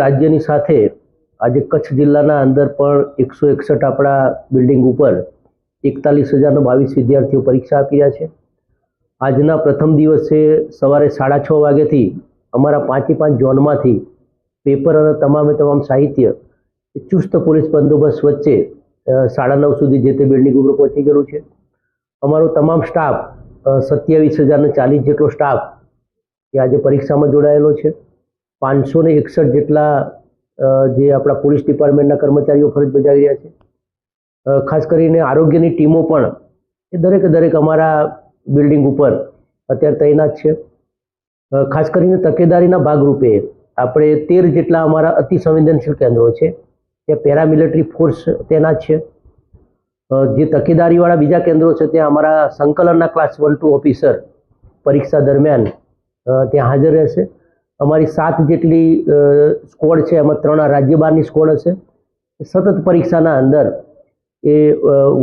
રાજ્યની સાથે આજે કચ્છ જિલ્લાના અંદર પણ એકસો એકસઠ આપણા બિલ્ડિંગ ઉપર એકતાલીસ હજારનો બાવીસ વિદ્યાર્થીઓ પરીક્ષા આપી રહ્યા છે. આજના પ્રથમ દિવસે સવારે સાડા છ વાગ્યાથી અમારા પાંચે પાંચ ઝોનમાંથી પેપર અને તમામે તમામ સાહિત્ય ચુસ્ત પોલીસ બંદોબસ્ત વચ્ચે સાડા નવ સુધી જે તે બિલ્ડિંગ ઉપર પહોંચી ગયેલું છે. અમારો તમામ સ્ટાફ સત્યાવીસ હજારને ચાલીસ જેટલો સ્ટાફ એ આજે પરીક્ષામાં જોડાયેલો છે. પાંચસો ને એકસઠ જેટલા જે આપણા પોલીસ ડિપાર્ટમેન્ટના કર્મચારીઓ ફરજ બજાવી રહ્યા છે. ખાસ કરીને આરોગ્યની ટીમો પણ એ દરેકે દરેક અમારા બિલ્ડિંગ ઉપર અત્યારે તૈનાત છે. ખાસ કરીને તકેદારીના ભાગરૂપે આપણે તેર જેટલા અમારા અતિ સંવેદનશીલ કેન્દ્રો છે. ત્યાં પેરામિલિટરી ફોર્સ તૈનાત છે. જે તકેદારીવાળા બીજા કેન્દ્રો છે, ત્યાં અમારા સંકલનના ક્લાસ વન ટુ ઓફિસર પરીક્ષા દરમિયાન ત્યાં હાજર રહેશે. અમારી સાત જેટલી સ્કોડ છે, એમાં ત્રણ રાજ્ય બહારની સ્કોડ હશે. સતત પરીક્ષાના અંદર એ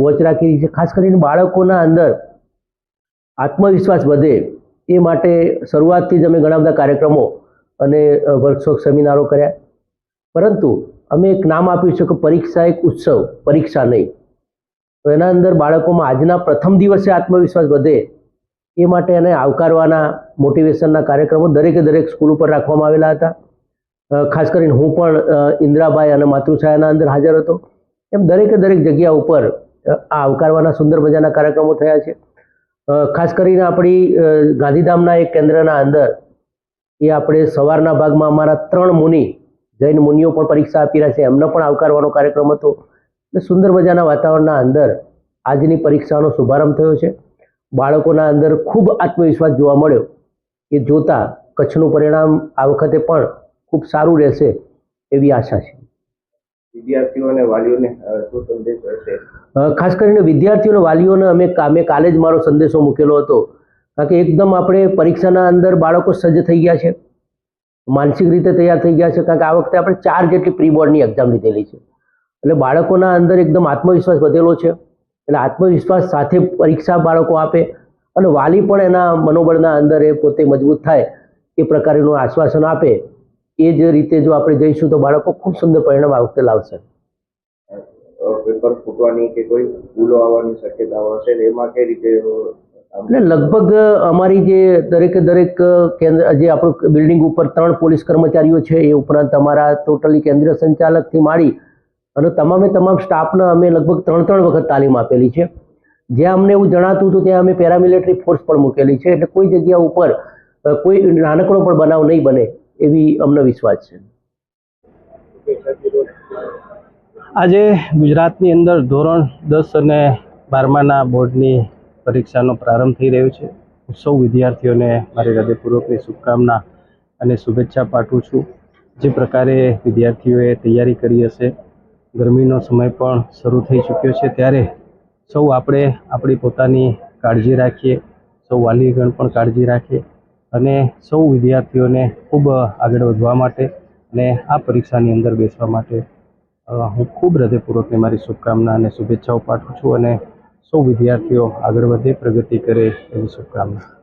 વોચ રાખી છે. ખાસ કરીને બાળકોના અંદર આત્મવિશ્વાસ વધે એ માટે શરૂઆતથી જ અમે ઘણા બધા કાર્યક્રમો અને વર્કશોપ સેમિનારો કર્યા. પરંતુ અમે એક નામ આપ્યું છે કે પરીક્ષા એક ઉત્સવ, પરીક્ષા નહીં. તો એના અંદર બાળકોમાં આજના પ્રથમ દિવસે આત્મવિશ્વાસ વધે એ માટે એને આવકારવાના મોટિવેશનના કાર્યક્રમો દરેકે દરેક સ્કૂલ ઉપર રાખવામાં આવેલા હતા. ખાસ કરીને હું પણ ઇન્દિરાભાઈ અને માતૃછાયાના અંદર હાજર હતો. એમ દરેકે દરેક જગ્યા ઉપર આ આવકારવાના સુંદર મજાના કાર્યક્રમો થયા છે. ખાસ કરીને આપણી ગાંધીધામના એક કેન્દ્રના અંદર, એ આપણે સવારના ભાગમાં અમારા ત્રણ મુનિ, જૈન મુનિઓ પણ પરીક્ષા આપી રહ્યા છે. એમનો પણ આવકારવાનો કાર્યક્રમ હતો. એટલે સુંદર મજાના વાતાવરણના અંદર આજની પરીક્ષાનો શુભારંભ થયો છે. બાળકોના અંદર ખૂબ આત્મવિશ્વાસ જોવા મળ્યો એ જોતા કચ્છનું પરિણામ આ વખતે પણ ખૂબ સારું રહેશે એવી આશા છે. વિદ્યાર્થીઓ વાલીઓને શું સંદેશ હશે? ખાસ કરીને વિદ્યાર્થીઓ અને વાલીઓને અમે અમે કાલે જ મારો સંદેશો મૂકેલો હતો. કારણ કે એકદમ આપણે પરીક્ષાના અંદર બાળકો સજ્જ થઈ ગયા છે. માનસિક રીતે તૈયાર થઈ ગયા છે. કારણ કે આ વખતે આપણે ચાર જેટલી પ્રી બોર્ડની એક્ઝામ લીધેલી છે. એટલે બાળકોના અંદર એકદમ આત્મવિશ્વાસ વધેલો છે. એટલે આત્મવિશ્વાસ સાથે પરીક્ષા બાળકો આપે અને વાલી પણ એના મનોબળના અંદર એ પોતે મજબૂત થાય એ પ્રકારનું આશ્વાસન આપે. એ જ રીતે જો આપણે જઈશું તો બાળકો ખૂબ સુંદર પરિણામ આ વખતે લાવશે. પેપર ફૂટવાની કે કોઈ ભૂલો આવવાની શક્યતાઓ હશે એમાં કઈ રીતે એટલે લગભગ અમારી જે દરેકે દરેક કેન્દ્ર જે આપણું બિલ્ડિંગ ઉપર ત્રણ પોલીસ કર્મચારીઓ છે એ ઉપરાંત અમારા ટોટલી કેન્દ્રીય સંચાલકથી માંડી અને તમામે તમામ સ્ટાફને અમે લગભગ ત્રણ ત્રણ વખત તાલીમ આપેલી છે. જ્યાં અમને એવું જણાતું હતું ત્યાં અમે પેરામિલિટરી ફોર્સ પણ મૂકેલી છે એટલે કોઈ જગ્યા ઉપર કોઈ નાનકડો પણ બનાવ નહીં બને એવી અમને વિશ્વાસ છે. આજે ગુજરાતની અંદર ધોરણ દસ અને બારમાના બોર્ડની પરીક્ષાનો પ્રારંભ થઈ રહ્યો છે. હું સૌ વિદ્યાર્થીઓને મારી હૃદયપૂર્વકની શુભકામના અને શુભેચ્છા પાઠવું છું. જે પ્રકારે વિદ્યાર્થીઓએ તૈયારી કરી હશે ગરમીનો સમય પણ શરૂ થઈ ચૂક્યો છે. ત્યારે સૌ આપણે આપણી પોતાની કાળજી રાખીએ, સૌ વાલીગણ પણ કાળજી રાખીએ અને સૌ વિદ્યાર્થીઓને ખૂબ આગળ વધવા માટે અને આ પરીક્ષાની અંદર બેસવા માટે હું ખૂબ હૃદયપૂર્વકની મારી શુભકામના અને શુભેચ્છાઓ પાઠવું છું અને સૌ વિદ્યાર્થીઓ આગળ વધે, પ્રગતિ કરે એવી શુભકામના.